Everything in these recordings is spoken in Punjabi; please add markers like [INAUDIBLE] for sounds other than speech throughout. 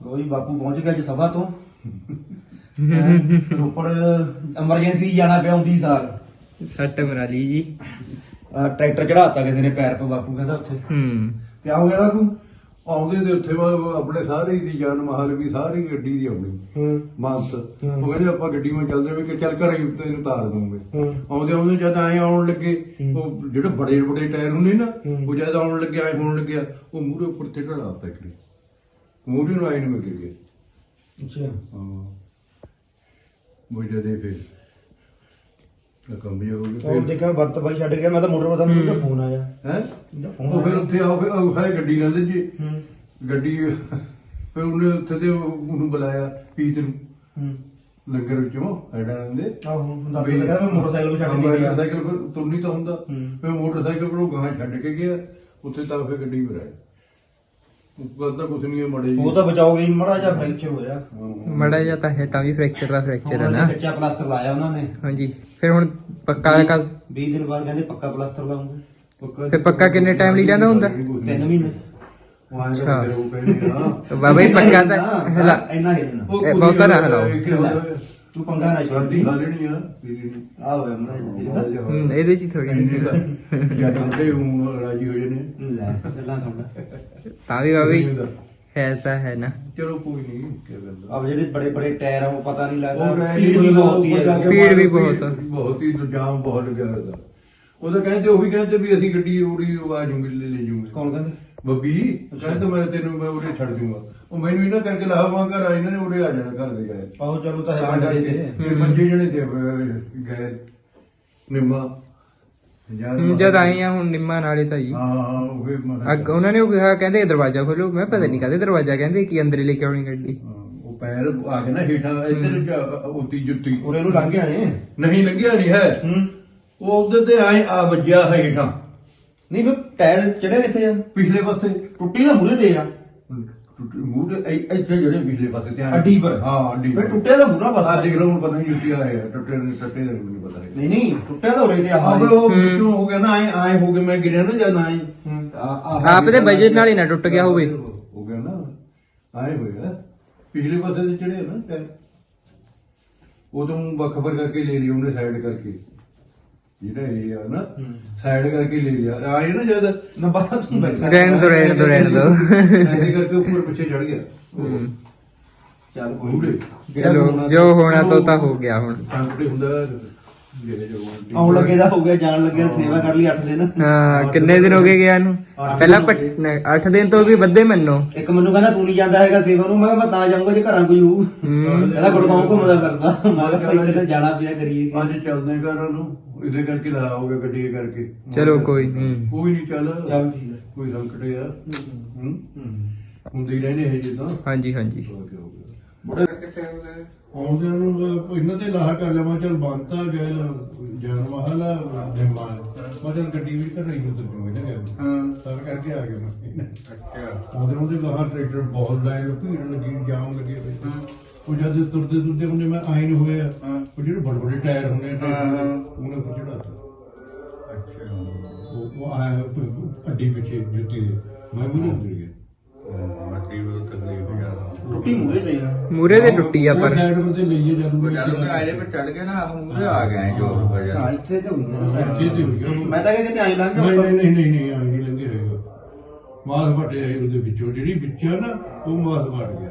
ਕੋਈ ਬਾਪੂ ਪਹੁੰਚ ਗਿਆ ਅੱਜ ਸਭਾ ਤੋਂ। [LAUGHS] ਰੋਪੜ ਐਮਰਜੈਂਸੀ ਜਾਣਾ ਪਿਆ 29 ਸਾਲ ਸੱਟ ਮਰਾ ਲਈ ਜੀ। ਟਰੈਕਟਰ ਚੜਾਤਾ ਕਿਸੇ ਨੇ ਪੈਰ 'ਤੇ ਬਾਪੂ ਕਹਿੰਦਾ ਉੱਥੇ। ਹੂੰ। ਕਿਆ ਹੋ ਗਿਆ ਬਾਪੂ? ਆਉਂਦੇ ਦੇ ਉੱਥੇ ਵਾ- ਆਪਣੇ ਸਾਰੇ ਦੀ ਜਾਨ ਮਹਾਲ ਵੀ ਸਾਰੀ ਗੱਡੀ ਦੀ ਆਉਣੀ। ਹੂੰ। ਮਾਨਤ ਹੂੰ। ਉਹ ਕਹਿੰਦੇ ਆਪਾਂ ਗੱਡੀ ਮੈਂ ਚੱਲਦੇ ਵੀ ਕਿ ਚੱਲ ਘਰੇ ਹੀ ਤੈਨੂੰ ਤਾਰ ਦੂੰਗੇ ਹੂੰ। ਆਉਂਦੇ ਆਉਂਦੇ ਜਦ ਆਏ ਆਉਣ ਲੱਗੇ। ਉਹ ਜਿਹੜੇ ਬੜੇ ਬੜੇ ਟਾਇਰ ਹੁੰਦੇ ਨਾ। ਉਹ ਜਦ ਆਉਣ ਲੱਗੇ ਆਏ ਹੋਣ ਲੱਗਿਆ ਉਹ ਮੂਹਰੇ ਉੱਪਰ ਤੇ ਢਲਾਤਾ ਕਰੀ ਮੂਹਰੇ ਨੂੰ ਆਏ ਨੂੰ ਮੈਂ ਗਿਰ ਗਿਆ ਅੱਛਾ। ਹਾਂ। ਉਹ ਜਦੇ ਫਿਰ ਕੰਬੀ ਹੋ ਗਈ ਹੋਰ ਦੇਖਿਆ ਬੰਤ ਬਾਈ ਛੱਡ ਗਿਆ ਮੈਂ ਤਾਂ ਮੋਟਰ ਪਤਾ ਮੈਨੂੰ ਤਾਂ ਫੋਨ ਆਇਆ। ਹੈ? ਇਹਦਾ ਫੋਨ ਉਹ ਫਿਰ ਆਇਆ। ਉੱਥੇ ਆਓ ਫਿਰ ਉਹ ਹੈ ਗੱਡੀ ਕਹਿੰਦੇ ਜੀ। ਹੂੰ। ਗੱਡੀ ਫਿਰ ਉਹਨੇ ਉੱਥੇ ਤੇ ਉਹਨੂੰ ਬੁਲਾਇਆ ਪੀਤ ਨੂੰ। ਹੂੰ। ਲੰਗਰ ਵਿੱਚੋਂ ਐਡਾ ਦੇ ਆਹੋ ਦੱਸ ਲੱਗਾ ਮੈਂ ਮੋਟਰਸਾਈਕਲ ਛੱਡ ਕੇ ਗਿਆ। ਮੋਟਰਸਾਈਕਲ ਫਿਰ ਤੁਰਨੀ ਤਾਂ ਹੁੰਦਾ। ਹੂੰ। ਫਿਰ ਮੋਟਰਸਾਈਕਲ ਪਰ ਉਹ ਗਾਂ ਛੱਡ ਕੇ ਗਿਆ। ਉੱਥੇ ਤਾਂ ਫਿਰ ਗੱਡੀ ਪਰ ਆਇਆ ਉਹ ਤਾਂ ਕੁਛ ਨਹੀਂ ਹੈ ਮੜੇ ਉਹ ਤਾਂ ਬਚਾਓਗੇ ਮੜਾ ਜਿਹਾ ਫ੍ਰੈਕਚਰ ਹੋਇਆ। ਮੜਾ ਜਾ ਤਾਂ ਹੈ ਤਾਂ ਵੀ ਫ੍ਰੈਕਚਰ ਦਾ ਫ੍ਰੈਕਚਰ ਹੈ ਨਾ। ਕੱਚਾ ਪਲਾਸਟਰ ਲਾਇਆ ਉਹਨਾਂ ਨੇ। ਹਾਂਜੀ ਫਿਰ ਹੁਣ ਪੱਕਾ ਕਦ 20 ਦਿਨ ਬਾਅਦ ਕਹਿੰਦੇ ਪੱਕਾ ਪਲਾਸਟਰ ਲਾਉਂਗੇ। ਫਿਰ ਪੱਕਾ ਕਿੰਨੇ ਟਾਈਮ ਲਈ ਰਹਿੰਦਾ ਹੁੰਦਾ? ਤਿੰਨ ਮਹੀਨੇ। ਉਹ ਆਏ ਅੱਛਾ। ਬਾਬਾ ਜੀ ਪੱਕਾ ਤਾਂ ਹਲਾ ਇੰਨਾ ਹਿਲਣਾ ਬਹੁਤਾ ਨਾ ਹਿਲਾਓ। ਤੂੰ ਪੰਗਾ ਨਾ ਛੱਡੀ ਖਾ ਲੈਣੀ ਆ ਪੀਣੀ ਨੀ। ਆ ਹੋਇਆ ਮੜਾ ਜਿਹਾ। ਹੂੰ, ਇਹਦੇ ਚ ਥੋੜੀ ਜਦ ਵੱਡੇ ਹੂੰ ਰਾਜੀ ਹੋ ਜਾਣੇ। ਲੈ ਗੱਲਾਂ ਸੁਣ ਤਾਂ ਵੀ ਬਾਬਾ ਜੀ ਦਾ। ਹੈ ਤਾਂ ਹੈ ਨਾ। ਚਲੋ ਕੋਈ ਨਹੀਂ ਕੀ ਗੱਲ ਆ ਜਿਹੜੇ ਬੜੇ ਬੜੇ ਟਾਇਰ ਆ ਉਹ ਪਤਾ ਨਹੀਂ ਲੱਗਦਾ। ਭੀੜ ਵੀ ਬਹੁਤ ਹੀ ਹੈ। ਭੀੜ ਵੀ ਬਹੁਤ ਆ। ਬਹੁਤ ਹੀ ਜਾਮ ਬਹੁਤ ਲੱਗਿਆ ਉਹ ਤਾਂ ਕਹਿੰਦੇ ਉਹ ਵੀ ਕਹਿੰਦੇ ਵੀ ਅਸੀਂ ਗੱਡੀ ਉੜੀ ਆ ਜੂਗੇ ਲੈ ਲੈ ਜੂਗੇ। ਕੌਣ ਕਹਿੰਦੇ? ਬੱਬੀ ਕਹਿੰਦੇ ਮੈਂ ਤੈਨੂੰ ਮੈਂ ਉਰੇ ਛੱਡ ਦੂੰਗਾ ਉਹ ਮੈਨੂੰ ਇਹਨਾਂ ਕਰਕੇ ਲਾਵਾ ਘਰ ਆ ਇਹਨਾਂ ਨੇ ਉਰੇ ਆ ਜਾਣਾ ਘਰ ਦੇ ਗਏ। ਆਹੋ ਚਲੋ ਤਾਂ ਹੈ ਤਾਂ ਬੰਦ ਦੇ ਦੇ ਫਿਰ ਪੰਜੇ ਜਣੇ ਤੇ ਅਹ, ਗਏ ਨਿੰਮਾ। ਜਦ ਆਏ ਆ ਹੁਣ ਨਿੰਮਾ ਨਾਲੇ ਤਾਂ ਜੀ ਹਾਂ ਉਹ ਫਿਰ ਮੈਂ ਅੱਗ ਉਹਨਾਂ ਨੇ ਉਹ ਕਿਹਾ ਕਹਿੰਦੇ ਦਰਵਾਜ਼ਾ ਖੋਲੋ। ਮੈਂ ਪਤਾ ਨਹੀਂ ਕਹਦੇ ਦਰਵਾਜ਼ਾ ਕਹਿੰਦੇ ਕਿ ਅੰਦਰ ਲੈ ਕੇ ਆਉਣੀ ਗੱਡੀ। ਹਾਂ, ਉਹ ਪੈਰ ਆ ਕੇ ਨਾ ਹੇਠਾਂ ਇੱਧਰ ਜਾ- ਉੱਤੀ ਜੁੱਤੀ। ਉਰੇ ਨੂੰ ਲੰਘ ਆਏ ਨਹੀਂ ਲੱਗਿਆ ਨਹੀਂ ਹੈ। ਹੂੰ। ਉਹ ਉਹਦੇ ਤੇ ਆਏ ਆ ਵੱਜਿਆ ਹੇਠਾਂ। ਨਹੀਂ ਫਿਰ ਟਾਇਰ ਚੜਿਆ ਕਿੱਥੇ ਆ? ਪਿਛਲੇ ਪਾਸੇ। ਟੁੱਟੀ ਤਾਂ ਮੂਰੇ ਦੇ ਆ। ਮੂੰਹ ਦੇ ਇ- ਇੱਥੇ ਜਿਹੜੇ ਪਿਛਲੇ ਪਾਸੇ ਆਏ ਅੱਡੀ ਪਰ? ਹਾਂ ਅੱਡੀ ਫਿਰ ਟੁੱਟਿਆ ਤਾਂ ਮੂਰਾ ਬਸ ਲਓ ਹੁਣ ਪਤਾ ਨਹੀਂ ਜੁੱਤੀ ਆਏ ਆ ਟੁੱਟੇ ਨੇ ਟੱਟੇ ਦਾ ਮੈਨੂੰ ਪਤਾ ਨਹੀਂ। ਨਹੀਂ ਨਹੀਂ ਟੁੱਟਿਆ ਤਾਂ ਉਰੇ ਤੇ ਆ। ਆਪੇ ਉਹ ਵਿੱਚੋਂ ਹੋ ਗਿਆ ਨਾ ਆਏ ਆਏ ਹੋ ਗਏ ਮੈਂ ਗਿਰਿਆ ਨਾ ਜਦ ਆਏ ਹੂੰ। ਆਪ ਦੇ ਬਜਟ ਨਾਲ ਹੀ ਨਾ ਟੁੱਟ ਗਿਆ ਹੋਵੇ। ਹੋ ਗਿਆ ਨਾ ਆਏ ਹੋਇਆ। ਪਿਛਲੇ ਪਾਸੇ ਤੇ ਚੜੇ ਨਾ ਟਾਇਰ ਉਹ ਤੋਂ ਵੱਖਵਰ ਕਰਕੇ ਲੈ ਲਈ ਉਹਨੇ ਸਾਈਡ ਕਰਕੇ। ਜਿਹੜਾ ਇਹ ਆ ਨਾ ਸਾਈਡ ਕਰਕੇ ਲੈ ਲਿਆ। ਆਏ ਨਾ ਜਦ ਨਾ ਬਾਤ ਤੂੰ ਬੈਠਾ। ਰਹਿਣ ਦੋ ਰਹਿਣ ਦੋ ਰਹਿਣ ਦੋ। ਐਸੇ ਕਰਕੇ ਉੱਪਰ ਪਿੱਛੇ ਚੜ ਗਿਆ। ਹੂੰ। ਚੱਲ ਕੋਈ ਮੂਹਰੇ। ਨੀ। ਚਲੋ ਜੋ ਹੋਣਾ ਤੋਂ ਤਾਂ ਹੋ ਗਿਆ ਹੁਣ। ਸੰਕਟੇ ਹੁੰਦਾ ਜਿਹੜੇ ਜੋ ਹੋਣ। ਆਉਣ ਲੱਗੇ ਦਾ ਹੋ ਗਿਆ ਜਾਣ ਲੱਗਿਆ ਸੇਵਾ ਕਰ ਲਈ 8 ਦਿਨ। ਹਾਂ ਕਿੰਨੇ ਦਿਨ ਹੋ ਗਏ ਗਿਆ ਨੂੰ ਪਹਿਲਾਂ 8 ਦਿਨ ਤੋਂ ਵੀ ਵੱਧੇ ਮੰਨੋ। ਇੱਕ ਮੈਨੂੰ ਕਹਿੰਦਾ ਤੂੰ ਨਹੀਂ ਜਾਂਦਾ ਹੈਗਾ ਸੇਵਾ ਨੂੰ। ਮੈਂ ਕਿਹਾ ਮੈਂ ਤਾਂ ਜਾਊਂਗਾ ਜੇ ਘਰਾਂ ਕੋਈ ਹੋਊ। ਕਹਿੰਦਾ ਗੁੜਗਾਉਂ ਘੁੰਮਦਾ ਫਿਰਦਾ। ਮੈਂ ਕਿਹਾ ਭਾਈ ਕਿਤੇ ਜਾਣਾ ਪਿਆ ਕਰੀਏ। ਅੱਜ ਚੱਲਦੇ ਘਰਾਂ ਨੂੰ। ਇਹਦੇ ਕਰਕੇ ਲਾ ਹੋਗਾ ਗੱਡੀ ਦੇ ਕਰਕੇ। ਚਲੋ ਕੋਈ ਨਹੀਂ ਕੋਈ ਨਹੀਂ ਚੱਲ। ਚੱਲ ਠੀਕ ਹੈ ਕੋਈ ਸੰਕਟ ਆ। ਹੂੰ। ਹੁੰਦੇ ਹੀ ਰਹਿਣੇ ਇਹ ਜਿੱਦਾਂ। ਹਾਂਜੀ ਹਾਂਜੀ। ਆਉਂਦੇ ਨੂੰ ਇਹਨਾਂ ਤੇ ਲਾਹਾ ਕਰ ਮੈਂ ਚੱਲ ਬੰਤਾ ਗਏ ਜਾਨ ਮਹਲਾ ਜਮਾ ਮੈਂ ਚੱਲ ਗੱਡੀ ਵੀ ਘਰ ਹੀ ਉਤਰ ਜੂਗੇ ਨਾ ਹਾਂ। ਤਾਂ ਕਰਕੇ ਆ ਗਿਆ ਮੈਂ। ਅੱਛਾ। ਉਹਦੇ ਉਹਦੇ ਲਾਹਾ ਟਰੈਕਟਰ ਬਹੁਤ ਲੋਕ ਭੀੜ ਲੱਗੀ ਜਾਮ ਲੱਗੇ। ਹੋਏ ਉਹ ਜਦ ਤੁਰਦੇ ਤੁਰਦੇ ਹੁੰਦੇ ਮੈਂ ਆਇਨ ਹੋਏ ਆ। ਉਹ ਜਿਹੜੇ ਬੜੇ ਬੜੇ ਟਾਇਰ ਹੁੰਦੇ ਨੇ ਉਹਨੇ ਉੱਪਰ ਚੜਾ ਅੱਛਾ। ਉਹ ਉਹ ਆਇਆ ਪ- ਅੱਡੀ ਪਿੱਛੇ ਜੁੱਤੀ ਦੇ। ਮੈਂ ਵੀ ਨਹੀਂ ਉੱਤਰ ਗਿਆ। ਅੱਡੀ ਉਹ ਤਕਲੀਫ ਯਾਰ ਟੁੱਟੀ ਮੂਹਰੇ ਤੇ ਆ। ਮੂਰੇ ਦੇ ਟੁੱਟੀ ਆ ਪਰ। ਸਾਈਡ ਉੱਤੇ ਲਈਏ ਜਦ ਉਹ ਜਦ ਉਹ ਆਏ ਤੇ ਚੜ ਕੇ ਨਾ ਆਪ ਮੂਹਰੇ ਆ ਗਏ ਜੋ ਵਜਾ। ਹਾਂ ਇੱਥੇ ਤੇ ਹੋਈ ਆ ਸਾਈਡ ਇੱਥੇ ਤੇ ਹੋਈ ਆ। ਮੈਂ ਤਾਂ ਕਿਹਾ ਕਿਤੇ ਆਈ ਲੰਘ ਨਹੀਂ ਨਹੀਂ ਨਹੀਂ ਨਹੀਂ ਨਹੀਂ ਆਈ ਲੰਘੇ ਹੋਏਗਾ ਮਾਸ ਵੱਟੇ ਆਏ ਵਿੱਚੋਂ। ਜਿਹੜੀ ਵਿੱਚਾ ਨਾ ਉਹ ਮਾਸ ਵੱਟ ਗਿਆ।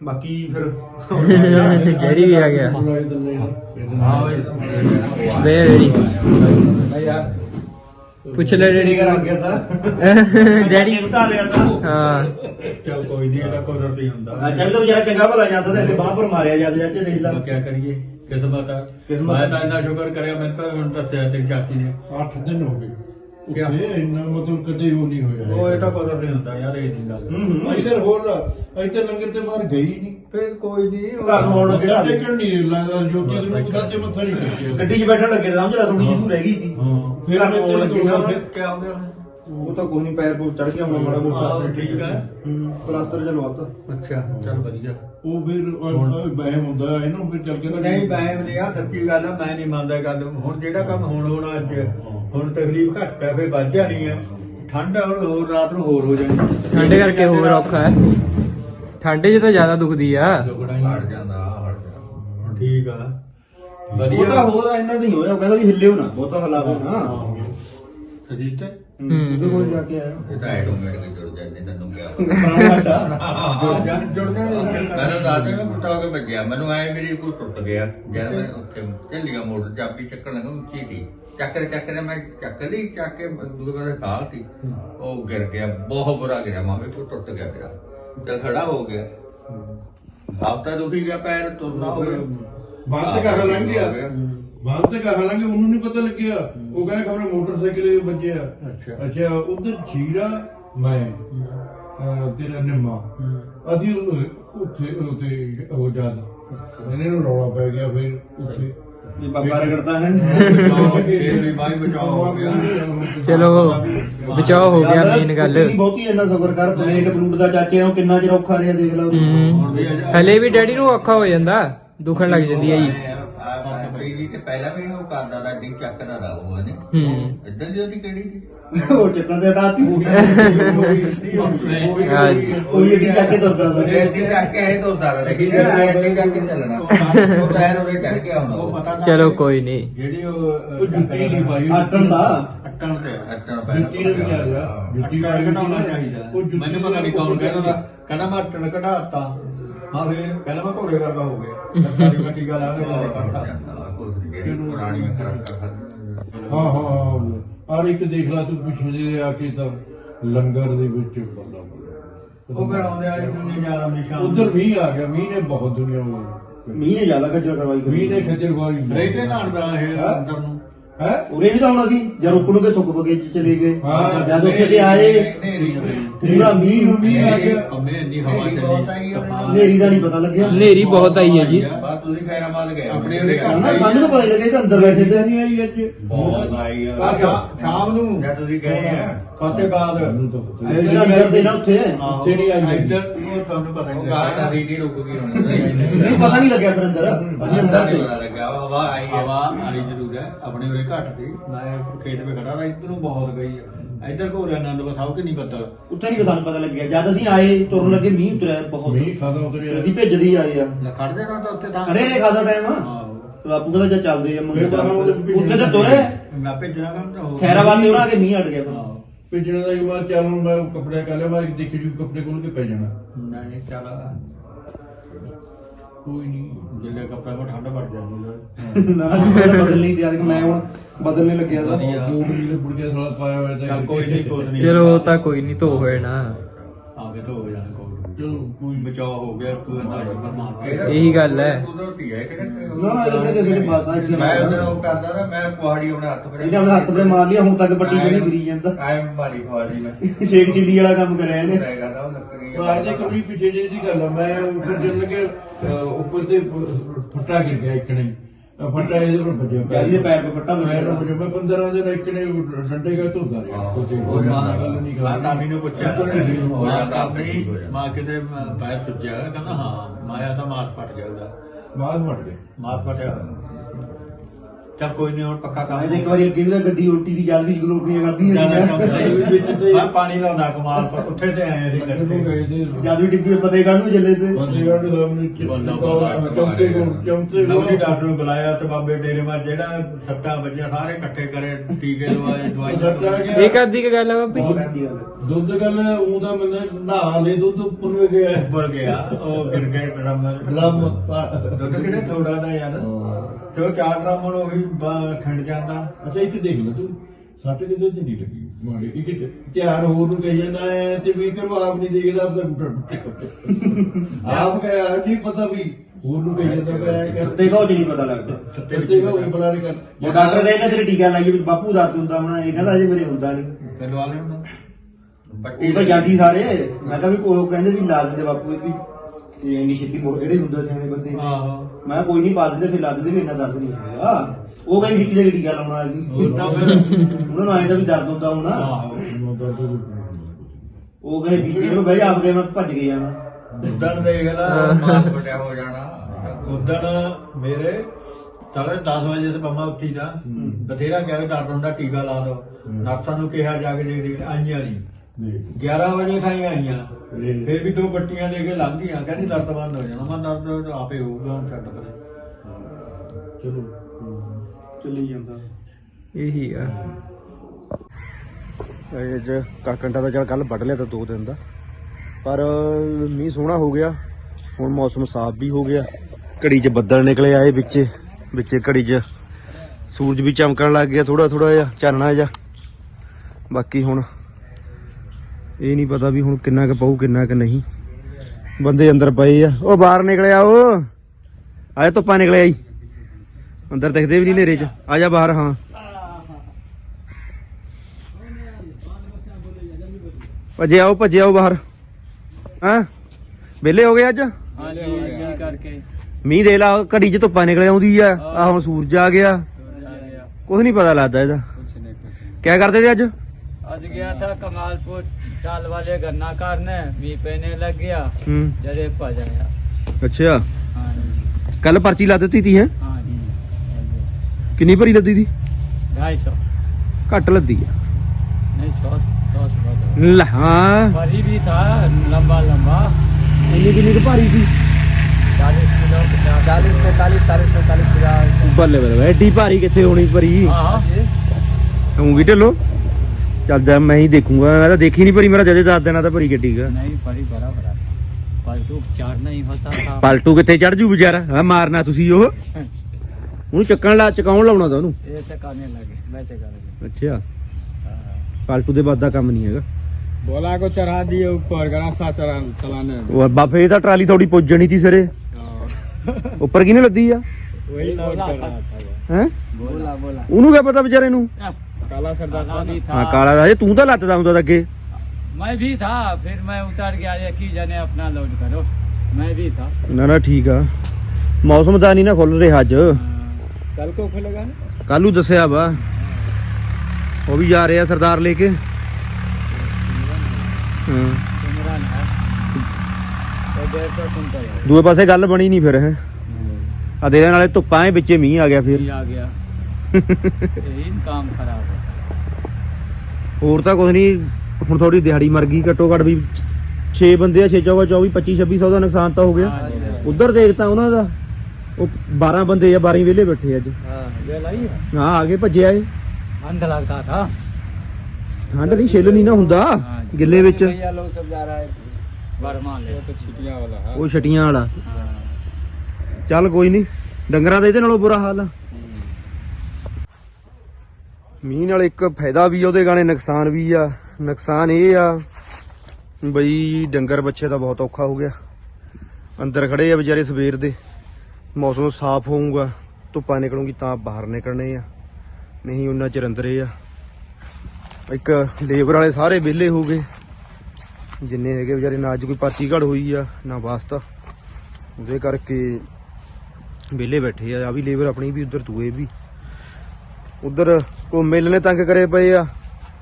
ਬਾਕੀ ਫਿਰ [LAUGHS] ਜਿਹੜੀ ਵੀ ਆ ਗਿਆ। ਓਏ। ਵੇ ਰੈਡੀ ਪੁੱਛ ਲੈ ਡੈਡੀ ਡੈਡੀ ਆ ਗਿਆ ਤਾਂ। ਡੈਡੀ ਨੂੰ ਢਾ ਲਿਆ ਤਾਂ। ਹਾਂ। ਚਲ ਕੋਈ ਨਹੀਂ ਇਹਦਾ ਕੁਦਰਤੀ ਹੁੰਦਾ। ਅੱਜ ਤਾਂ ਵਿਚਾਰਾ ਚੰਗਾ ਭਲਾ ਜਾਂਦਾ ਤਾਂ ਇਹਨੇ ਬਾਹ ਪਰ ਮਾਰਿਆ ਜਾਂਦੇ ਚਾਚੇ ਦੇਖ ਲਾ। ਕੀ ਕਰੀਏ? ਕਿਸਮਤ ਆ। ਮੈਂ ਤਾਂ ਇੰਨਾ ਸ਼ੁਕਰ ਕਰਿਆ ਮੈਂ ਤਾਂ ਹੁਣ ਦੱਸਿਆ ਤੇਰੀ ਚਾਚੀ ਨੇ। 8 ਦਿਨ ਹੋ ਗਏ। ਕਿਆ? ਉੱਥੇ ਇੰਨਾ ਮਤਲਬ ਕਦੇ ਉਹ ਨਹੀਂ ਹੋਇਆ ਉਹ ਇਹ ਤਾਂ ਕੁਦਰਤੀ ਹੁੰਦਾ ਯਾਰ ਇਹ ਨਹੀਂ ਗੱਲ। ਹੂੰ ਹੂੰ ਇਧਰ ਹੋਰ ਇੱਥੇ ਲੰਗਰ ਤੇ ਬਾਹਰ ਗਈ ਨਹੀਂ। ਫਿਰ ਕੋਈ ਨਹੀਂ ਘਰ ਨੂੰ ਆਉਣ ਲੱਗੇ ਕਿਹੜਾ। ਟੇਕਣ ਨਹੀਂ ਲੱਗਾ ਜੋਤੀ ਨੂੰ ਮੱਥਾ ਨਹੀਂ ਟੇਕਿਆ ਗੱਡੀ 'ਚ ਬੈਠਣ ਲੱਗੇ ਤਾਂ ਸਮਝ ਲਾ ਥੋੜੀ ਜਿਹੀ ਦੂਰ ਰਹਿ ਗਈ ਸੀ। ਹਾਂ ਫਿਰ ਘਰ ਨੂੰ ਆਉਣ ਲੱਗੇ ਨਾ ਫਿਰ ਕੀ ਹੋ ਗਿਆ ਉਹ ਤਾਂ ਕੋਈ ਨਹੀਂ ਪੈਰ ਪੂਰ ਚੜ ਗਿਆ ਹੁਣ ਮਾੜਾ ਮੋਟਾ। ਆਹੋ, ਠੀਕ ਆ। ਹੂੰ ਪਲਾਸਟਰ ਚ ਲਵਾਤਾ। ਅੱਛਾ। ਚਲ ਵਧੀਆ। ਉਹ ਫਿਰ ਬਹਿਮ ਹੁੰਦਾ ਇਹਨੂੰ ਫਿਰ ਚੱਲ ਕੇ ਨਹੀਂ ਬੈਮ ਨਹੀਂ ਆ ਸੱਚੀ ਗੱਲ ਆ ਮੈਂ ਨਹੀਂ ਮੰਨਦਾ ਗੱਲ ਨੂੰ। ਹੁਣ ਜਿਹੜਾ ਕੰਮ ਹੁਣ ਹੋਣਾ ਅੱਜ ਹੁਣ ਤਕਲੀਫ ਘੱਟ ਹੈ ਫੇ ਵੱਧ ਜਾਣੀ ਹੈ ਠੰਡ ਹੁਣ ਹੋਰ ਰਾਤ ਨੂੰ ਹੋਰ ਹੋ ਜਾਣੀ। ਠੰਡ ਕਰਕੇ ਹੋਰ ਔਖਾ ਹੈ। ਠੰਡ 'ਚ ਤਾਂ ਜ਼ਿਆਦਾ ਦੁਖਦੀ ਆ। ਦੁਗਣਾ ਹੀ ਹਟ ਜਾਂਦਾ ਹਟ ਜਾਂਦਾ। ਠੀਕ ਆ। ਉਹ ਤਾਂ ਵਧੀਆ ਹੋਰ ਇੰਨਾ ਨਹੀਂ ਹੋਇਆ। ਉਹ ਕਹਿੰਦਾ ਵੀ ਹਿੱਲਿਓ ਨਾ ਬਹੁਤਾ ਹਲਾਵੇ ਨਾ। ਸਜੀਤ। ਉਹਦੇ ਕੋਲ ਜਾ ਕੇ ਆਇਆ। ਇਹ ਤਾਂ ਐਟੋਮੈਟਿਕ ਕੇ ਜੁੜ ਜਾਂਦੇ ਤੈਨੂੰ ਕਿਹਾ ਪੁਰਾਣਾ ਅੱਡਾ ਜੁੜ ਜਾਣ ਜੁੜਨੇ ਦੇ ਮੈਂ ਤਾਂ ਦਾਦੇ ਨੂੰ ਪੁੱਟਾ ਕੇ ਭੱਜਿਆ ਮੈਨੂੰ ਐ ਮੇਰੀ ਕੋਈ ਟੁੱਟ ਗਿਆ। ਜਦ ਮੈਂ ਉੱਥੇ ਚੱਲੀਆਂ ਮੋਟਰ ਚਾਬੀ ਚੱਕਣ ਲੱਗਾ ਉੱਚੀ ਸੀ। ਚੱਕਰ ਚੱਕਰ ਮੈਂ ਚੱਕ ਲਈ ਚੱਕ ਕੇ ਦੂਏ ਪਾਸੇ ਖਾਲ ਸੀ ਉਹ ਗਿਰ ਗਿਆ ਬਹੁਤ ਬੁਰਾ ਗਿਰਿਆ। ਮਾਮੇ ਕੋ ਟੁੱਟ ਗਿਆ ਮੇਰਾ ਤੇ ਖੜਾ ਹੋ ਗਿਆ। ਹਫਤਾ ਦੁਖੀ ਗਿਆ ਪੈਰ ਤੁਰਨਾ ਹੋ ਗਿਆ। ਬਾਤ ਕਹਾ ਲੰਘ ਗਿਆ। ਬਾਤ ਤੇ ਗਿਆ ਉਹਨੂੰ ਨਹੀਂ ਪਤਾ ਲੱਗਿਆ। ਉਹ ਕਹਿੰਦਾ ਖਬਰ ਮੋਟਰਸਾਈਕਲ ਵੱਜਿਆ। ਅੱਛਾ। ਅੱਛਾ ਉਧਰ ਜੀਰਾ ਮੈਂ ਤੇਰਾ ਨਿੰਮਾ। ਅਸੀਂ ਉਹ- ਉੱਥੇ ਉੱਥੇ ਹੋ ਜਾਦ। ਇਹਨੇ ਨੂੰ ਰੌਲਾ ਪੈ ਗਿਆ ਫਿਰ ਉੱਥੇ। ਇਹ ਬਾਬਾ ਰਗੜਦਾ ਹੈ। ਫਿਰ ਵੀ ਬਾਈ ਬਚਾਓ ਹੋ ਗਿਆ। ਚਲੋ ਬਚਾਓ ਹੋ ਗਿਆ ਮੇਨ ਗੱਲ। ਬਹੁਤੀ ਇੰਨਾ ਸਬਰ ਕਰ ਪਲੇਟ ਪਲੂਟ ਦਾ ਚਾਚੇ ਨੂੰ ਕਿੰਨਾ ਚਿਰ ਔਖਾ ਰਿਹਾ ਦੇਖ ਲਾ। ਹਲੇ ਵੀ ਡੈਡੀ ਨੂੰ ਔਖਾ ਹੋ ਜਾਂਦਾ। ਦੁਖਣ ਲੱਗ ਜਾਂਦੀ ਹੈ ਜੀ। ਜੀ ਤੇ ਪਹਿਲਾਂ ਵੀ ਉਹ ਕਰਦਾ ਦਾ ਡੀ ਚੱਕਦਾ ਦਾ ਉਹ ਨੇ। ਹੂੰ। ਇਦਾਂ ਦੀ ਉਹਦੀ ਕਿਹੜੀ ਸੀ? ਉਹ ਚੱਕਰ ਤੇ ਹਟਾਤੀ। ਹਾਂ। ਕੋਈ ਅੱਡੀ ਚੱਕ ਕੇ ਤੁਰਦਾ ਉਹ ਸੀ ਅੱਡੀ ਚੱਕ ਕੇ ਇਹ ਤੁਰਦਾ ਦਾ ਲੇਕਿਨ ਇਹ ਅੱਡੀ ਚੱਕ ਕੇ ਚੱਲਣਾ। ਉਹ ਟਾਇਰ ਉਹਦੇ ਚੜ ਕੇ ਆਉਂਦਾ ਉਹ ਉਹ ਚਲੋ ਕੋਈ ਨਹੀਂ। ਜਿਹੜੀ ਉਹ ਉਹ ਜੁੱਤੀ ਨਹੀਂ ਪਾਈ। ਆਟਣ ਦਾ। ਅੱਟਣ ਤੇ। ਅੱਟਣ ਪੈਣਾ ਜੁੱਤੀ ਨੇ ਵਿਚਾਰਿਆ ਜੁੱਤੀ ਅੱਟਣ ਪਾਈ ਘਟਾਉਣਾ ਚਾਹੀਦਾ। ਉਹ ਜੁੱਤੀ ਮੈਨੂੰ ਪਤਾ ਨਹੀਂ ਕੌਣ ਕਹਿੰਦਾ ਤਾ। ਕਹਿੰਦਾ ਮੈਂ ਅੱਟਣ ਘਟਾਤਾ ਹਾਂ ਫੇਰ ਪਹਿਲਾਂ ਮੈਂ ਘੋੜੇ ਵਰਗਾ ਹੋ ਗਿਆ। ਸਰਕਾਰੀ ਮੱਟੀ ਗੱਲ ਆ ਉਹਨੇ ਨਾਲੇ ਪੁਰਾਣੀਆਂ ਖਰਾਕਾਂ ਹਾਂ ਹਾਂ ਆਰ ਇੱਕ ਦੇਖ ਲਾ ਤੂੰ ਪਿੱਛੇ ਜੇ ਆ ਕੇ ਤਾਂ ਲੰਗਰ ਦੇ ਵਿੱਚ ਬੰਦਾ ਉਹ ਫਿਰ ਆਉਂਦੇ ਵਾਲੇ ਦੁਨੀਆ ਜ਼ਿਆਦਾ ਨਿਸ਼ਾਨ ਉਧਰ ਮੀਂਹ ਆ ਗਿਆ ਮੀਂਹ ਨੇ ਬਹੁਤ ਦੁਨੀਆ ਮੀਂਹ ਨੇ ਜ਼ਿਆਦਾ ਖੱਜਲ ਕਰਵਾਈ ਮੀਂਹ ਨੇ ਖੱਜਲ ਖਵਾਰੀ ਰੇਤੇ ਨਾੜਦਾ ਇਹ ਹਾਂ। ਅੰਦਰ ਨੂੰ। ਹੈ? ਉਰੇ ਵੀ ਤਾਂ ਹੁਣ ਅਸੀਂ ਜਦ ਰੁਕ ਨੂੰ ਕੇ ਸੁੱਕ ਬਗੇ ਚ ਚਲੇ ਗਏ। ਹਾਂ। ਜਦ ਉੱਥੇ ਤੇ ਆਏ ਪੂਰਾ ਮੀਂਹ ਮੀਂਹ ਆ ਗਿਆ। ਅੰਮੇ ਇੰਨੀ ਹਵਾ ਚੱਲੀ। ਹਨੇਰੀ ਦਾ ਨਹੀਂ ਪਤਾ ਲੱਗਿਆ। ਹਨੇਰੀ ਬਹੁਤ ਆਈ ਹੈ ਜੀ। ਬਾਤ ਤੁਸੀਂ ਖੈਰਾਬਾਦ ਗਏ। ਆਪਣੇ ਉਹਦੇ ਘਰ ਨਾ ਸਾਨੂੰ ਤਾਂ ਪਤਾ ਹੀ ਲੱਗਿਆ ਕਿ ਅੰਦਰ ਬੈਠੇ ਤੇ। ਨਹੀਂ ਆਈ ਅੱਜ। ਬਹੁਤ ਆਈ ਆ। ਸ਼ਾ- ਸ਼ਾਮ ਨੂੰ। ਜਦ ਤੁਸੀਂ ਗਏ ਆ। ਫਾਤੇ ਬਾਅਦ ਮੈਨੂੰ ਤਾਂ ਪਤਾ ਇਹ ਜਿਹੜਾ ਅੰਦਰ ਦੇ ਨਾ ਉੱਥੇ ਆਹੋ, ਉੱਥੇ ਨਹੀਂ ਆਈ। ਇੱਧਰ ਉਹ ਤੁਹਾਨੂੰ ਪਤਾ ਉਹ ਦਾ ਲੱਗਿਆ। ਰੀਟੀ ਰੁਕ ਗਈ ਹੁਣ। ਨਹੀਂ ਪਤਾ ਨਹੀਂ ਲੱਗਿਆ ਫਿਰ ਅੰਦਰ। ਅਸੀਂ ਅੰਦਰ ਨਹੀਂ ਤੇ ਪਤਾ ਲੱਗਿਆ। ਉਹ ਹਵਾ ਆਈ ਹੈ। ਹਵਾ ਆਣੀ ਜ਼ਰੂਰ ਹੈ। ਆਪਣੇ ਉਰੇ ਘੱਟ ਦੀ ਮੈਂ ਖੇਤ ਵਿੱਚ ਖੜਾ ਤਾਂ ਇੱਧਰ ਨੂੰ ਬਹੁਤ ਗਈ ਹੈ ਇੱਧਰ ਘੋੜਿਆ ਆਨੰਦ ਬਸਾਓ ਕਿ ਨਹੀਂ ਪਤਾ ਉੱਥੇ ਨਹੀਂ ਸਾਨੂੰ ਪਤਾ ਲੱਗਿਆ। ਜਦ ਅਸੀਂ ਆਏ ਤੁਰਨ ਲੱਗੇ ਮੀਂਹ ਉਤਰਿਆ ਬਹੁਤ। ਮੀਂਹ ਖਾਦਾ ਉਤਰਿਆ ਅਸੀਂ ਭੇਜਦੀ ਆਏ ਆ। ਲੈ ਖੜ ਜਾਣਾ ਤਾਂ ਉੱਥੇ ਤਾਂ। ਖੜੇ ਰਹੇ ਖਾਸਾ ਟਾਈਮ ਆ। ਤੇ ਬਾਪੂ ਕਹਿੰਦਾ ਜੇ ਚੱਲਦੇ ਆ ਮੰਗੇ ਤਾਂ ਉੱਥੇ ਤੇ ਤੁਰੇ। ਮੈਂ ਭੇਜਣਾ ਕੰਮ ਤਾਂ ਹੋ ਖੈਰਾਬਾਦ ਨੇ ਉਹਨਾਂ ਆ ਕੇ ਮੀਂਹ ਹਟ ਗਿਆ। ਭੇਜਣ ਦਾ ਇੱਕ ਵਾਰ ਚੱਲ ਮੈਂ ਕੱਪੜੇ ਕਰ ਲਿਆ ਮੈਂ ਦੇਖੀ ਜੂ ਕੱਪੜੇ ਖੋਲ ਕੇ ਪੈ ਜਾਣਾ। ਨਹੀਂ ਚੱਲ। ਕੋਈ ਨਹੀਂ ਜਿੱਲੇ ਕੱਪੜਾ ਕੋ ਠੰਡ ਵੱਡ ਜਾਂਦੀ ਨਾ ਮੈਂ ਬਦਲਣੀ ਤੇ ਆਦਿਕ ਮੈਂ ਹੁਣ ਬਦਲਣੇ ਲੱਗਿਆ ਤਾਂ। ਦੋ ਮਹੀਨੇ ਬੁੜ ਗਿਆ ਸਾਲਾ ਪਾਇਆ ਹੋਇਆ ਤਾਂ ਕੋਈ ਨਹੀਂ ਕੁਝ ਨਹੀਂ। ਚਲੋ ਉਹ ਤਾਂ ਕੋਈ ਨਹੀਂ ਧੋ ਹੋਏ ਨਾ। ਆਗੇ ਤਾਂ ਹੋ ਜਾਣਾ ਕੋਈ ਚਲੋ ਕੋਈ ਬਚਾਅ ਹੋ ਗਿਆ ਤੂੰ ਇੰਨਾ ਸ਼ੁਕਰ ਮਾਰ ਇਹੀ ਗੱਲ ਹੈ। ਕੁਦਰਤੀ ਹੈ ਕਿ ਨਾ ਨਾ ਇਹਦੇ ਕਿਸੇ ਦੇ ਪਾਸ ਆ ਮੈਂ ਉਧਰ ਉਹ ਕਰਦਾ ਨਾ ਮੈਂ ਕੁਹਾੜੀ ਆਪਣੇ ਹੱਥ ਪਰ ਇਹਨੇ ਆਪਣਾ ਹੱਥ ਤੇ ਮਾਰ ਲਿਆ ਹੁਣ ਤੱਕ ਪੱਟੀ ਕਰੀ ਫਿਰੀ ਜਾਂਦਾ। ਆਏ ਮਾਰੀ ਕੁਹਾੜੀ ਮੈਂ। ਸ਼ੇਕ ਚਿੱਲੀ ਵਾਲਾ ਕੰਮ ਕਰਿਆ ਇਹਨੇ। ਕਰਦਾ ਉਹ ਬਾਹਰ ਦੇ ਕਮੀ ਪਿੱਛੇ ਜਿਹੀ ਦੀ ਗੱਲ ਆ ਮੈਂ ਉੱਪਰ ਚੱਲ ਕੇ ਅਹ, ਉੱਪਰ ਤੇ ਫੱਟਾ ਗਿਰ ਗਿਆ ਇੱਕ ਨੇ। ਫੱਟਾ ਇਹਦੇ ਪਰ ਵੱਜਿਆ ਦੇ ਪੈਰ 'ਤੇ ਫੱਟਾ। ਪੈਰ ਨੂੰ ਵੱਜਿਆ। ਮੈਂ 15 ਦਿਨ ਇੱਕ ਨੇ ਡੰਡੇ ਕਾ ਧੋਦਾ ਰਿਹਾ। ਜਾਂਦਾ। ਗੱਲ ਨਹੀਂ ਮੈਂ ਪੁੱਛਿਆ। ਉਹ ਤਾਂ ਨਹੀਂ ਹੋ ਮਾਂ ਜਾਂਦਾ, ਆਪਣੀ। ਮਾਂ ਕਿਤੇ ਮੈਂ ਪੈਰ ਸੁੱਜਿਆ। ਕਹਿੰਦਾ ਹਾਂ ਮਾਇਆ ਤਾਂ ਮਾਸ ਫਟ ਗਿਆ ਉਹਦਾ। ਮਟ ਗਏ ਮਾਸ ਫਟਿਆ। ਚੱਲ ਕੋਈ ਨਹੀਂ ਹੁਣ ਪੱਕਾ ਕੰਮ ਇੱਕ ਵਾਰੀ ਅੱਗੇ ਵੀ ਤਾਂ ਗੱਡੀ ਉਲਟੀ ਦੀ ਜਦ ਵੀ ਗਲੋਟੀਆਂ ਕਰਦੀਆਂ ਜ਼ਿਆਦਾ ਕੰਮ ਸੀ ਮੈਂ ਪਾਣੀ ਲਾਉਂਦਾ ਕਮਾਲ ਪਰ ਉੱਥੇ ਤੇ ਆਏ ਸੀ ਮੈਨੂੰ ਇਕੱਠੇ। ਜਦ ਵੀ ਟਿੱਬੀ ਪਤੇ ਕੱਢ ਨੂੰ ਚੱਲੇ ਤੇ। ਫਤਿਹਗੜ੍ਹ ਦੇ ਸਾਹਮਣੇ ਚਮਤੇ ਕੋਲ ਚਮਤੇ ਲੋਕੀ ਡਾਕਟਰ ਨੂੰ ਬੁਲਾਇਆ ਤੇ ਬਾਬੇ ਡੇਰੇ ਮਾ ਜਿਹੜਾ ਸੱਟਾਂ ਵੱਜੀਆਂ ਸਾਰੇ ਇਕੱਠੇ ਕਰੇ ਟੀਕੇ ਲਵਾਏ ਦਵਾਈ ਗਿਆ ਇਹ ਕਰਦੀ ਕੀ ਗੱਲ ਆ ਬਾਬੀ। ਦੁੱਧ ਗੱਲ ਉਹਦਾ ਮੈਨੂੰ ਨਹਾ ਲੈ ਦੁੱਧ ਉੱਪਰ ਵੀ ਗਿਆ। ਉੱਪਰ ਗਿਆ ਉਹ ਗਿਰ ਗਏ ਡਰਮ। ਲੰਮ ਦੁੱਧ ਕਿਹੜੇ ਥੋੜਾ ਦਾ ਯਾਰ? ਤੇ ਉਹ ਚਾਰ ਡਰਮ ਹੁਣ ਉਹੀ ਬ- ਖਿੰਡ ਜਾਂਦਾ? ਅੱਛਾ ਇੱਕ ਦੇਖ ਲੈ ਤੂੰ। ਸੱਟ ਕਿਤੇ ਤੇ ਨਹੀਂ ਲੱਗੀ? ਮਾੜੀ ਇੱਕ ਧਿਆਨ ਹੋਰ ਨੂੰ ਕਹੀ ਜਾਂਦਾ ਹੈ ਤੇ ਵੀ ਕਰੋ ਆਪ ਨਹੀਂ ਦੇਖਦਾ ਆਪਦਾ ਆਪ ਕਹੇ ਨਹੀਂ ਪਤਾ ਵੀ ਹੋਰ ਨੂੰ ਕਹੀ ਜਾਂਦਾ ਮੈਂ ਤੇ ਕਰਦੇ ਕਹੋ ਨਹੀਂ ਪਤਾ ਲੱਗਦਾ। ਤੇ ਕਹੋ ਇਹ ਬਣਾ ਕਰ ਉਹ ਡਾਕਟਰ ਕਹਿੰਦਾ ਤੇਰੇ ਟੀਕਾ ਲਾਈਏ ਵੀ ਬਾਪੂ ਦਰਦ ਹੁੰਦਾ ਹੋਣਾ ਇਹ ਕਹਿੰਦਾ ਅਜੇ ਮੇਰੇ ਹੁੰਦਾ ਨਹੀਂ। ਤੇ ਲਵਾ ਲੈਣਾ ਬੱਟੀ ਉਹ ਤਾਂ ਜਾਂਦੀ ਸਾਰੇ। ਮੈਂ ਕਿਹਾ ਵੀ ਕੋਈ ਕਹਿੰਦੇ ਵੀ ਲਾ ਦਿੰਦੇ ਬਾਪੂ ਇਹ ਵੀ ਇਹ ਇੰਨੀ ਛੇਤੀ ਮੁੜ ਕਿਹੜੇ ਹੁੰਦਾ ਸਿਆਣੇ ਬੰਦੇ। ਆਹੋ। ਮੈਂ ਕਿਹਾ ਕੋਈ ਨਹੀਂ ਪਾ ਦਿੰਦੇ ਫਿਰ ਲਾ ਦਿੰਦੇ ਵੀ ਇੰਨਾ ਦਰਦ ਨਹੀਂ ਹੈਗਾ। ਉਹ ਕਹਿੰਦੀ ਛੇਤੀ ਦੇ ਟੀਕਾ ਲਾਉਣਾ ਸੀ। ਹੋਰ ਤਾਂ ਫਿਰ ਉਹਨਾਂ ਨੂੰ ਆਇਆ ਤਾਂ ਵੀ ਦਰਦ ਹੁੰਦਾ ਹੋਣਾ। ਆਹੋ। ਉਹ ਕਹੇ ਬੀਜੇ ਨੂੰ ਬਈ ਆਪ ਗਏ ਮੈਂ ਭੱਜ ਕੇ ਜਾਣਾ। ਉਦਣ ਦੇਖ ਲਾ ਮਾਲ ਵੱਡਿਆ ਹੋ ਜਾਣਾ। ਉਦਣ ਮੇਰੇ ਸਾਢੇ 10 ਵਜੇ ਤੇ ਪੰਮਾ ਉੱਠੀ ਦਾ। ਬਥੇਰਾ ਗਿਆ ਵੀ ਦਰਦ ਹੁੰਦਾ ਟੀਕਾ ਲਾ ਦੋ। ਨਰਸਾਂ ਨੂੰ ਕਿਹਾ ਜਾ ਕੇ ਦੇਖ ਦੇਖ ਆਈਆਂ ਨਹੀਂ 11 ਵਜੇ ਥਾਈ ਆਈਆਂ। ਫਿਰ ਵੀ ਦੋ ਬੱਟੀਆਂ ਦੇ ਕੇ ਲੰਘ ਗਈਆਂ। ਕਹਿੰਦੀ ਦਰਦ ਬੰਦ ਹੋ ਜਾਣਾ। ਮੈਂ ਦਰਦ ਆਪੇ ਹੋਊਗਾ ਹੁਣ ਛੱਡ ਪਰੇ। ਚਲੋ। ਚੱਲੀ ਜਾਂਦਾ। ਇਹੀ ਆ। ਅੱਜ ਕਾਕੰਟਾ ਦਾ ਚੱਲ ਕੱਲ ਵੱਢ ਲਿਆ ਤਾਂ ਦੋ ਦਿਨ ਦਾ। ਪਰ ਮੀਂਹ ਸੋਹਣਾ ਹੋ ਗਿਆ। ਹੁਣ ਮੌਸਮ ਸਾਫ਼ ਵੀ ਹੋ ਗਿਆ। ਘੜੀ 'ਚ ਬੱਦਲ ਨਿਕਲੇ ਆਏ ਵਿੱਚੇ। ਵਿੱਚੇ ਘੜੀ 'ਚ ਸੂਰਜ ਵੀ ਚਮਕਣ ਲੱਗ ਗਿਆ ਥੋੜਾ ਥੋੜਾ ਜਿਹਾ ਚਾਨਣਾ ਜਿਹਾ। ਬਾਕੀ ਹੁਣ ਇਹ ਨਹੀਂ ਪਤਾ ਵੀ ਹੁਣ ਕਿੰਨਾ ਕੁ ਪਊ, ਕਿੰਨਾ ਕੁ ਨਹੀਂ। ਬੰਦੇ ਅੰਦਰ ਪਏ ਆ। ਉਹ ਬਾਹਰ ਨਿਕਲਿਆ ਉਹ। ਆਇਆ ਧੁੱਪਾਂ ਨਿਕਲਿਆ ਜੀ। ਅੰਦਰ ਦਿਖਦੇ ਵੀ ਨਹੀਂ ਹਨੇਰੇ 'ਚ। ਆ ਜਾ ਬਾਹਰ, ਹਾਂ। ਭੱਜੇ ਆਓ ਭੱਜੇ ਆਓ ਬਾਹਰ। ਹਾਂ? ਵਿਹਲੇ ਹੋ ਗਏ ਅੱਜ? ਕਰਕੇ ਮੀਂਹ ਦੇ ਲਾ, ਘੜੀ ਚ ਧੁੱਪਾਂ ਨਿਕਲ ਆਉਂਦੀ ਆ। ਆ ਹੁਣ ਸੂਰਜ ਆ ਗਿਆ। ਕੁਝ ਨਹੀਂ ਪਤਾ ਲੱਗਦਾ ਇਹਦਾ। ਕੁਛ ਕਿਆ ਕਰਦੇ ਤੇ ਅੱਜ? आज गया था कमालपुर टाल वाले गन्ना काटने भी पहने लग गया ਹੂੰ जरे पज आया ਅੱਛਾ हाँ जी ਕੱਲ ਪਰਚੀ ਲਾ ਦਿੱਤੀ ਤੀ ਹੈ हाँ जी ਕਿੰਨੀ ਭਰੀ ਲੱਦੀ ਤੀ ढाई सौ ਘੱਟ ਲੱਦੀ ਆ नहीं सौ सौ से बहुत ਲੈ ਹਾਂ परी भी था लंबा लंबा ਇੰਨੀ ਕਿੰਨੀ ਕੁ ਭਾਰੀ ਸੀ चालीस किलो चालीस पैंतालीस चालीस पैंतालीस किलो ਬੱਲੇ ਬੱਲੇ ਐਡੀ ਭਾਰੀ ਕਿੱਥੇ ਹੋਣੀ ਭਰੀ हाँ ਹੋਊਗੀ ਢਿੱਲੋ ਚੱਲ ਜਾ ਮੈਂ ਹੀ ਦੇਖੂੰਗਾ ਮੈਂ ਤਾਂ ਦੇਖੀ ਨਹੀਂ ਭਰੀ ਮੇਰਾ ਜਦੇ ਦੱਸ ਦੇਣਾ ਤਾਂ ਭਰੀ ਗੱਡੀ ਗਾ नहीं परी बड़ा बड़ा पलटू चार नहीं होता था ਪਲਟੂ ਕਿੱਥੇ ਚੜ ਜੂ ਵਿਚਾਰਾ ਹਾਂ ਮਾਰਨਾ ਤੁਸੀਂ ਉਹ ਉਹਨੂੰ [LAUGHS] ਚੱਕਣ ਲਾ ਚਕਾਉਣ ਲਾਉਣਾ ਤਾਂ ਉਹਨੂੰ ये चकाने लगे मैं चका लगे ਅੱਛਾ ਪਲਟੂ ਦੇ ਬਾਦ ਦਾ ਕੰਮ ਨਹੀਂ ਹੈਗਾ बोला को चढ़ा दिए ऊपर गरासा चढ़ा चलाने ਉਹ ਬਾਫੇ ਤਾਂ ਟਰਾਲੀ ਥੋੜੀ ਪੁੱਜਣੀ ਸੀ ਸਿਰੇ ਉੱਪਰ ਕਿਹਨੇ ਲੱਦੀ ਆ वही बोला था ਹੈ बोला बोला ਉਹਨੂੰ ਕਿਆ ਪਤਾ ਵਿਚਾਰੇ ਨੂੰ काला काला भी था ਹਾਂ ਕਾਲਾ ਦਾ ਤੂੰ ਤਾਂ ਲੱਤਦਾ ਹੁੰਦਾ ਤਾਂ ਅੱਗੇ मैं भी था फिर मैं उतर गया ये की जाने अपना लोड करो मैं भी था ਨਾ ਨਾ ਠੀਕ ਆ ਮੌਸਮ ਦਾ ਨਹੀਂ ਨਾ ਖੁੱਲ ਰਿਹਾ ਅੱਜ कल को खुलेगा ਕੱਲ ਨੂੰ ਦੱਸਿਆ ਵਾ ਉਹ ਵੀ ਜਾ ਰਿਹਾ ਸਰਦਾਰ ਲੈ ਕੇ ਹਾਂ सिमरन है तो डेढ़ सौ कुंटल है ਦੂਏ ਪਾਸੇ ਗੱਲ ਬਣੀ ਨਹੀਂ ਫਿਰ ਹੈ ਆ ਦੇ ਨਾਲੇ ਧੁੱਪਾਂ ਐ ਵਿੱਚੇ ਮੀਂਹ ਆ ਗਿਆ ਫਿਰ आ गया यही काम खराब है ਹੋਰ ਤਾਂ ਕੁਝ ਨਹੀਂ ਹੁਣ ਥੋੜੀ ਦਿਹਾੜੀ ਮਰ ਗਈ ਘੱਟੋ ਘੱਟ ਵੀ 6 ਬੰਦੇ ਆ 6 ਚੌਗਾ 24 25 2600 ਦਾ ਨੁਕਸਾਨ ਤਾਂ ਹੋ ਗਿਆ हाँ जी। ਉਧਰ ਦੇਖਤਾ ਉਹਨਾਂ ਦਾ ਉਹ 12 ਬੰਦੇ ਆ 12 ਵਿਹਲੇ ਬੈਠੇ ਅੱਜ ये लाई है ਹਾਂ ਆਗੇ ਭੱਜਿਆ ਏ ठंड लगता था ਠੰਡ ਨਹੀਂ ਛਿੱਲ ਨਹੀਂ ਨਾ ਹੁੰਦਾ हाँ जी। ਗਿੱਲੇ ਵਿੱਚ भैया लोग सब जा रहा है बर्मा ले तो छिटिया वाला है ਉਹ ਛਟੀਆਂ ਵਾਲਾ हाँ। ਚੱਲ ਕੋਈ ਨਹੀਂ ਡੰਗਰਾਂ ਦਾ ਇਹਦੇ ਨਾਲੋਂ ਬੁਰਾ ਹਾਲ ਆ ਮੀਂਹ ਨਾਲ ਇੱਕ ਫਾਇਦਾ ਵੀ ਆ, ਉਹਦੇ ਗਾਣੇ ਨੁਕਸਾਨ ਵੀ ਆ। ਨੁਕਸਾਨ ਇਹ ਆ ਬਈ ਡੰਗਰ ਬੱਚੇ ਦਾ ਬਹੁਤ ਔਖਾ ਹੋ ਗਿਆ। ਅੰਦਰ ਖੜੇ ਆ ਵਿਚਾਰੇ ਸਵੇਰ ਦੇ। ਮੌਸਮ ਸਾਫ਼ ਹੋਊਗਾ, ਧੁੱਪਾਂ ਨਿਕਲੂਗੀ ਤਾਂ ਬਾਹਰ ਨਿਕਲਣੇ ਆ। ਨਹੀਂ, ਉਹਨਾਂ ਚਿਰ ਅੰਦਰੇ ਆ। ਇੱਕ ਲੇਬਰ ਵਾਲੇ ਸਾਰੇ ਵਿਹਲੇ ਹੋ ਗਏ। ਜਿੰਨੇ ਹੈਗੇ ਵਿਚਾਰੇ, ਨਾ ਅੱਜ ਕੋਈ ਪਾਤੀ ਘੜ ਹੋਈ ਆ, ਨਾ ਵਾਸਤਾ। ਉਹਦੇ ਕਰਕੇ ਵਿਹਲੇ ਬੈਠੇ ਆ। ਆ ਵੀ ਲੇਬਰ ਆਪਣੀ ਵੀ, ਉਧਰ ਦੂਏ ਵੀ। ਉਧਰ ਉਹ ਕੋ ਮਿਲਨੇ ਤੰਗ ਕਰੇ ਪਏ ਆ।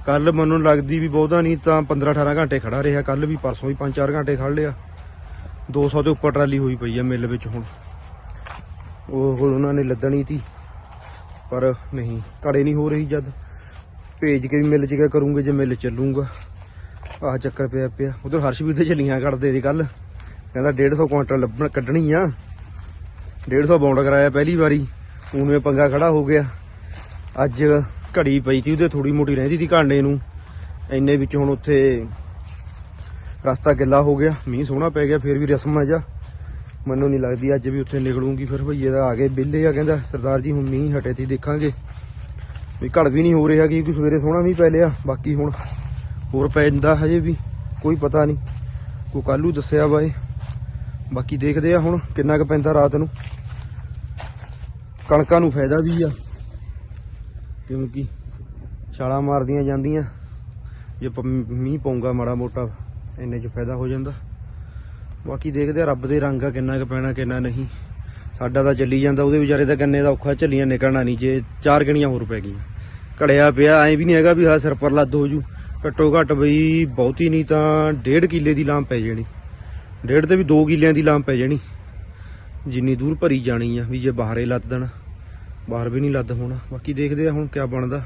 ਕੱਲ ਮੈਨੂੰ ਲੱਗਦੀ ਵੀ ਬਹੁਤਾ ਨਹੀਂ, ਤਾਂ 15 18 ਘੰਟੇ ਖੜਾ ਰਿਹਾ। ਕੱਲ ਵੀ ਪਰਸੋਂ ਵੀ 5-4 ਘੰਟੇ ਖੜ ਲਿਆ। 200 ਤੋਂ ਉੱਪਰ ਟਰਾਲੀ ਹੋਈ ਪਈ ਆ ਮਿੱਲ ਵਿੱਚ ਹੁਣ। ਉਹ ਹੁਣ ਉਹਨਾਂ ਨੇ ਲੱਦਣੀ ਸੀ ਪਰ ਨਹੀਂ, ਘੜੇ ਨਹੀਂ ਹੋ ਰਹੀ ਜਦ। ਭੇਜ ਕੇ ਵੀ ਮਿਲ ਚ ਕਿਆ ਕਰੂੰਗੇ ਜੇ ਮਿਲ ਚੱਲੂਗਾ। ਆਹ ਚੱਕਰ ਪਿਆ ਪਿਆ। ਉਧਰ ਹਰਸ਼ਵੀਰ ਤੇ ਚੱਲੀਆਂ ਕੱਢਦੇ ਸੀ ਕੱਲ ਕਹਿੰਦਾ 150 ਕੁਇੰਟਲ ਲੱਭਣ ਕੱਢਣੀ ਆ 150 ਬੌਂਡ ਕਰਾਇਆ ਪਹਿਲੀ ਵਾਰੀ। ਉਹਨੇ ਪੰਗਾ ਖੜਾ ਹੋ ਗਿਆ। ਅੱਜ ਘੜੀ ਪਈ ਸੀ, ਉਹਦੇ ਥੋੜੀ ਮੋਟੀ ਰਹਿੰਦੀ ਸੀ ਘਾਂਡੇ ਨੂੰ। ਇੰਨੇ ਵਿੱਚ ਹੁਣ ਉੱਥੇ ਰਸਤਾ ਗਿੱਲਾ ਹੋ ਗਿਆ, ਮੀਂਹ ਸੋਹਣਾ ਪੈ ਗਿਆ, ਫਿਰ ਵੀ ਰਸਮ ਆ ਜਾ। ਮੈਨੂੰ ਨਹੀਂ ਲੱਗਦੀ ਅੱਜ ਵੀ ਉੱਥੇ ਨਿਕਲੂਗੀ, ਫਿਰ ਭਈਏ ਦਾ ਆ ਗਏ ਬਿੱਲੇ ਆ, ਕਹਿੰਦਾ, ਸਰਦਾਰ ਜੀ, ਹੁਣ ਮੀਂਹ ਹਟੇ ਤੀ ਦੇਖਾਂਗੇ। ਵੀ ਘੜ ਵੀ ਨਹੀਂ ਹੋ ਰਿਹਾ ਕਿ ਸਵੇਰੇ ਸੋਹਣਾ ਮੀਂਹ ਪੈ ਲਿਆ, ਬਾਕੀ ਹੁਣ ਹੋਰ ਪੈ ਜਾਂਦਾ ਹਜੇ ਵੀ, ਕੋਈ ਪਤਾ ਨਹੀਂ ਕੋ ਕੱਲੂ ਦੱਸਿਆ ਵਾ ਇਹ। ਬਾਕੀ ਦੇਖਦੇ ਆ ਹੁਣ ਕਿੰਨਾ ਕੁ ਪੈਂਦਾ ਰਾਤ ਨੂੰ। ਕਣਕਾਂ ਨੂੰ ਫਾਇਦਾ ਵੀ ਆ। ਕਿਉਂਕਿ ਛਾਲਾਂ ਮਾਰਦੀਆਂ ਜਾਂਦੀਆਂ, ਜੇ ਪ- ਮੀਂਹ ਪਊਗਾ ਮਾੜਾ ਮੋਟਾ, ਇੰਨੇ ਚ ਫਾਇਦਾ ਹੋ ਜਾਂਦਾ। ਬਾਕੀ ਦੇਖਦੇ ਆ, ਰੱਬ ਦੇ ਰੰਗ ਆ, ਕਿੰਨਾ ਕੁ ਪੈਣਾ, ਕਿੰਨਾ ਨਹੀਂ। ਸਾਡਾ ਤਾਂ ਚੱਲੀ ਜਾਂਦਾ, ਉਹਦੇ ਵਿਚਾਰੇ ਦਾ ਗੰਨੇ ਦਾ ਔਖਾ, ਝੱਲੀਆਂ ਨਿਕਲਣਾ ਨਹੀਂ, ਜੇ ਚਾਰ ਗਣੀਆਂ ਹੋਰ ਪੈ ਗਈਆਂ। ਘੜਿਆ ਪਿਆ, ਐਂ ਵੀ ਨਹੀਂ ਹੈਗਾ ਵੀ ਹਾਂ ਸਿਰ ਪਰ ਲੱਦ ਹੋ ਜੂ ਘੱਟੋ ਘੱਟ ਬਈ ਬਹੁਤੀ ਨਹੀਂ ਤਾਂ ਡੇਢ ਕਿੱਲੇ ਦੀ ਲਾਂਪ ਪੈ ਜਾਣੀ। ਡੇਢ ਤੇ ਵੀ 2 ਕਿੱਲਿਆਂ ਦੀ ਲਾਂਪ ਪੈ ਜਾਣੀ। ਜਿੰਨੀ ਦੂਰ ਭਰੀ ਜਾਣੀ ਆ, ਵੀ ਜੇ ਬਾਹਰੇ ਲੱਦ ਦੇਣਾ। ਬਾਹਰ ਵੀ ਨਹੀਂ ਲੱਦ ਹੋਣਾ। ਬਾਕੀ ਦੇਖਦੇ ਆ ਹੁਣ ਕਿਆ ਬਣਦਾ।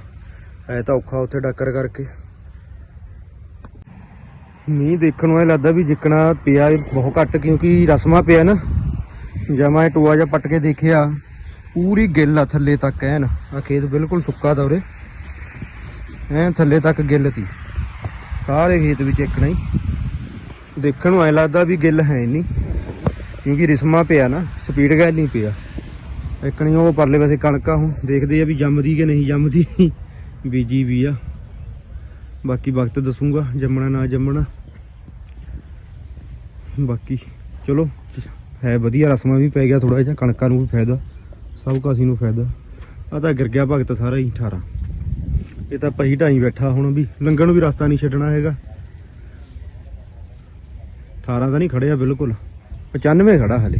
ਐ ਤਾਂ ਔਖਾ ਉੱਥੇ ਡਾਕਰ ਕਰਕੇ। ਮੀਂਹ ਦੇਖਣ ਨੂੰ ਇਹ ਲੱਗਦਾ ਵੀ ਜਿੱਕਣਾ ਪਿਆ ਬਹੁਤ ਘੱਟ, ਕਿਉਂਕਿ ਰਸਮਾ ਪਿਆ ਨਾ। ਜਮਾ ਇਹ ਟੋਆ ਜਿਹਾ ਪੱਟ ਕੇ ਦੇਖਿਆ, ਪੂਰੀ ਗਿੱਲ ਆ ਥੱਲੇ ਤੱਕ ਐਨ। ਆ ਖੇਤ ਬਿਲਕੁਲ ਸੁੱਕਾ ਤਾ ਉਰੇ। ਐਨ ਥੱਲੇ ਤੱਕ ਗਿੱਲ ਤੀ। ਸਾਰੇ ਖੇਤ ਵਿੱਚ ਇੱਕਣਾ ਹੀ ਦੇਖਣ ਨੂੰ ਐ ਲੱਗਦਾ ਵੀ ਗਿੱਲ ਹੈ ਨਹੀਂ। ਕਿਉਂਕਿ ਰਿਸਮਾ ਪਿਆ ਨਾ, ਸਪੀਡ ਗੈਲ ਨਹੀਂ ਪਿਆ। ਇੱਕ ਨਹੀਂ, ਉਹ ਪਰਲੇ ਪਾਸੇ ਕਣਕਾਂ ਹੁਣ ਦੇਖਦੇ ਆ ਵੀ ਜੰਮਦੀ ਕਿ ਨਹੀਂ ਜੰਮਦੀ। ਬੀਜੀ ਵੀ ਆ। ਬਾਕੀ ਵਕਤ ਦੱਸੂਗਾ, ਜੰਮਣਾ ਨਾ ਜੰਮਣਾ। ਬਾਕੀ ਚਲੋ, ਹੈ ਵਧੀਆ, ਰਸਮਾਂ ਵੀ ਪੈ ਗਿਆ ਥੋੜਾ ਜਿਹਾ, ਕਣਕਾਂ ਨੂੰ ਵੀ ਫਾਇਦਾ, ਸਭ ਕਾਸੀ ਨੂੰ ਫਾਇਦਾ। ਆ ਤਾਂ ਗਿਰ ਗਿਆ ਭਗਤ ਸਾਰਾ ਹੀ 18 ਇਹ ਤਾਂ ਪਹੀ ਢਾਈ ਬੈਠਾ ਹੁਣ ਵੀ, ਲੰਘਣ ਨੂੰ ਵੀ ਰਸਤਾ ਨਹੀਂ ਛੱਡਣਾ ਹੈਗਾ। 18 ਤਾਂ ਨਹੀਂ ਖੜਿਆ ਬਿਲਕੁਲ 95 ਖੜਾ ਹਲੇ।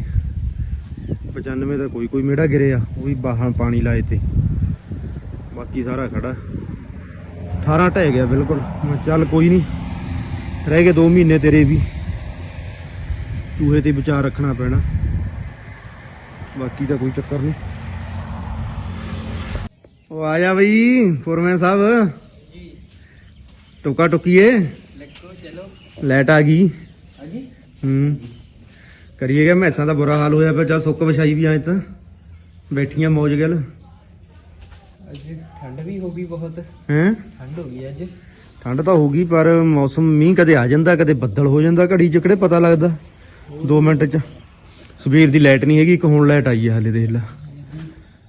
95 ਦਾ ਕੋਈ ਕੋਈ ਮੇੜਾ ਗਿਰਿਆ ਉਹ ਵੀ ਬਾਹਾਂ ਪਾਣੀ ਲਾਏ ਤੇ। ਬਾਕੀ ਸਾਰਾ ਖੜਾ। 18 ਢਹਿ ਗਿਆ ਬਿਲਕੁਲ। ਚੱਲ ਕੋਈ ਨਹੀਂ ਰਹਿ ਗਏ 2 ਮਹੀਨੇ ਤੇਰੇ ਵੀ। ਚੂਹੇ ਤੇ ਵਿਚਾਰ ਰੱਖਣਾ ਪੈਣਾ। ਬਾਕੀ ਤਾਂ ਕੋਈ ਚੱਕਰ ਨਹੀਂ ਉਹ ਆਇਆ ਬਈ ਫੋਰਮੈਨ ਸਾਹਿਬ। ਟੋਕਾ ਟੁਕੀਏ ਲੱਗੋ ਚਲੋ। ਲਾਈਟ ਆ ਗਈ। ਹਾਂਜੀ ਹੂੰ। ਕਰੀਏਗਾ ਮੈਸਾਂ ਦਾ ਬੁਰਾ ਹਾਲ ਹੋਇਆ ਪਿਆ। ਚੱਲ ਸੁੱਕ ਵਿਛਾਈ ਵੀ ਆਏ ਤਾਂ। ਬੈਠੀਆਂ ਮੌਜ ਗੱਲ। ਅੱਜ ਠੰਡ ਵੀ ਹੋ ਗਈ ਬਹੁਤ। ਹੈਂ? ਠੰਡ ਹੋ ਗਈ ਅੱਜ। ਠੰਡ ਤਾਂ ਹੋਗੀ ਪਰ ਮੌਸਮ ਮੀਂਹ ਕਦੇ ਆ ਜਾਂਦਾ ਕਦੇ ਬੱਦਲ ਹੋ ਜਾਂਦਾ। ਘੜੀ ਚ ਕਿਹੜੇ ਪਤਾ ਲੱਗਦਾ? 2 ਮਿੰਟ ਚ। ਸਵੇਰ ਦੀ ਲਾਈਟ ਨਹੀਂ ਹੈਗੀ ਇੱਕ ਹੁਣ ਲਾਈਟ ਆਈ ਹੈ ਹਲੇ ਦੇਖ ਲੈ।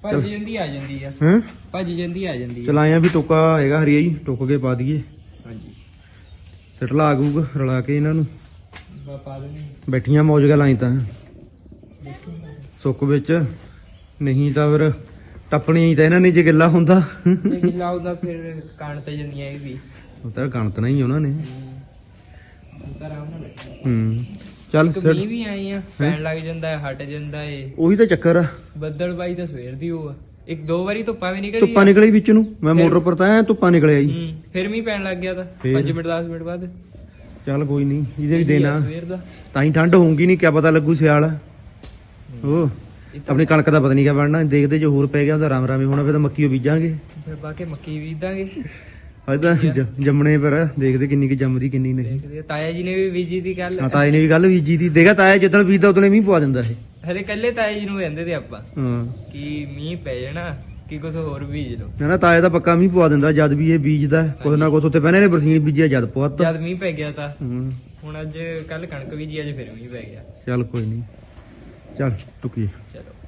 ਭੱਜ ਜਾਂਦੀ ਆ ਜਾਂਦੀ ਆ। ਹੈਂ? ਭੱਜ ਜਾਂਦੀ ਆ ਜਾਂਦੀ ਆ। ਚਲਾਇਆ ਵੀ ਟੋਕਾ ਹੈਗਾ ਹਰੀਆ ਹੀ ਟੁੱਕ ਕੇ ਪਾ ਦਈਏ। ਹਾਂਜੀ। ਸਿੱਟਲਾ ਆਗੂਗਾ ਰਲਾ ਕੇ ਇਹਨਾਂ ਨੂੰ। ਪਾ ਦੇਣੀ ਬੈਠੀਆਂ ਆਈ ਤਾਂ। ਸੁੱਕ ਵਿੱਚ। ਨਹੀਂ ਤਾਂ ਫਿਰ ਟੱਪਣੀ ਤਾਂ ਇਹਨਾਂ ਨੇ ਜੇ ਗਿੱਲਾ ਹੁੰਦਾ। ਜੇ ਗਿੱਲਾ ਉਹਦਾ ਫਿਰ ਕਾਣ ਤੇ ਜਾਂਦੀਆਂ ਇਹ ਵੀ। ਉਹ ਤਾਂ ਗਣਤਣਾ ਹੀ ਉਹਨਾਂ ਨੇ। ਉਹ ਤਾਂ ਆਰਾਮ ਨਾਲ ਲੱਗਦਾ ਹੂੰ ਚੱਲ ਮੀਂਹ ਵੀ ਆਈ ਆ ਪੈਣ ਲੱਗ ਜਾਂਦਾ ਹੈ ਹਟ ਜਾਂਦਾ ਏ ਉਹੀ ਤਾਂ ਚੱਕਰ ਆ। ਬੱਦਲ ਬਾਈ ਤਾਂ ਸਵੇਰ ਦੀ ਉਹ ਆ। ਇੱਕ ਦੋ ਵਾਰੀ ਧੁੱਪਾਂ ਵੀ ਨਿਕਲੀ ਧੁੱਪਾਂ ਨਿਕਲੀ ਵਿੱਚ ਨੂੰ। ਮੈਂ ਮੋਟਰ ਪਰ ਤਾਂ ਐਂ ਧੁੱਪਾਂ ਨਿਕਲਿਆ ਜੀ। ਫਿਰ ਮੀਂਹ ਪੈਣ ਲੱਗ ਗਿਆ ਤਾਂ। ਫਿਰ? 5 ਮਿੰਟ 10 ਮਿੰਟ ਬਾਅਦ। ਚੱਲ ਕੋਈ ਨਹੀਂ ਇਹਦੇ ਵੀ ਆ ਦੇਣਾ ਸਵੇਰ ਦਾ। ਤਾਂ ਹੀ ਠੰਡ ਹੋਊਗੀ ਨਹੀਂ ਕਿਆ ਪਤਾ ਲੱਗੂ ਸਿਆਲ। ਉਹ ਤਾਂ ਆਪਣੀ ਕਣਕ ਦਾ ਪਤਾ ਨਹੀਂ ਕਿਆ ਬਣਨਾ ਦੇਖਦੇ ਜੇ ਹੋਰ ਪੈ ਗਿਆ ਉਹਦਾ ਰਾਮ ਰਾਮੇ ਹੋਣਾ ਫਿਰ ਤਾਂ ਮੱਕੀ ਓ ਬੀਜਾਂਗੇ। ਫਿਰ ਬਾਕੀ ਮੱਕੀ ਬੀਜਾਂਗੇ ਅੱਜ ਤਾਂ ਜ- ਜੰਮਣੇ ਪਰ ਆ, ਦੇਖਦੇ ਕਿੰਨੀ ਕਿ ਜੰਮਦੀ ਕਿੰਨੀ ਨਹੀਂ। ਦੇਖਦੇ ਆ। ਤਾਇਆ ਜੀ ਨੇ ਵੀ ਬੀਜੀ ਦੀ ਗੱਲ। ਹਾਂ ਤਾਏ ਨੇ ਵੀ ਗੱਲ ਬੀਜੀ ਦੀ। ਦੇਖਾ ਤਾਇਆ ਜਦੋਂ ਬੀਜਦਾ ਉਦੋਂ ਮੀਂਹ ਪਵਾ ਦਿੰਦਾ ਇਹ। ਹਲੇ ਕੱਲੇ ਤਾਇਆ ਜੀ ਨੂੰ ਕਹਿੰਦੇ ਤੇ ਆਪਾਂ। ਹਾਂ। ਕਿ ਮੀਂਹ ਪੈ ਜਾਣਾ। ਕਿ ਕੁਝ ਹੋਰ ਬੀਜ ਲਓ। ਨਾ ਨਾ ਤਾਇਆ ਦਾ ਪੱਕਾ ਮੀਂਹ ਪਵਾ ਦਿੰਦਾ ਜਦ ਵੀ ਇਹ ਬੀਜਦਾ ਕੁਛ ਨਾ ਕੁਛ ਉੱਤੇ ਪਹਿਲਾਂ ਨੇ ਬਰਸੀਨ ਬੀਜਿਆ ਜਦ ਪਵਾਤਾ ਜਦ ਮੀਂਹ ਪੈ ਗਿਆ ਤਾਂ। ਹੂੰ। ਹੁਣ ਅੱਜ ਕੱਲ ਕਣਕ ਬੀਜੀ ਅੱਜ ਫਿਰ ਮੀਂਹ ਪੈ ਗਿਆ। ਚੱਲ ਕੋਈ ਨਹੀਂ ਚੱਲ ਟੁਕੀ ਚਲੋ।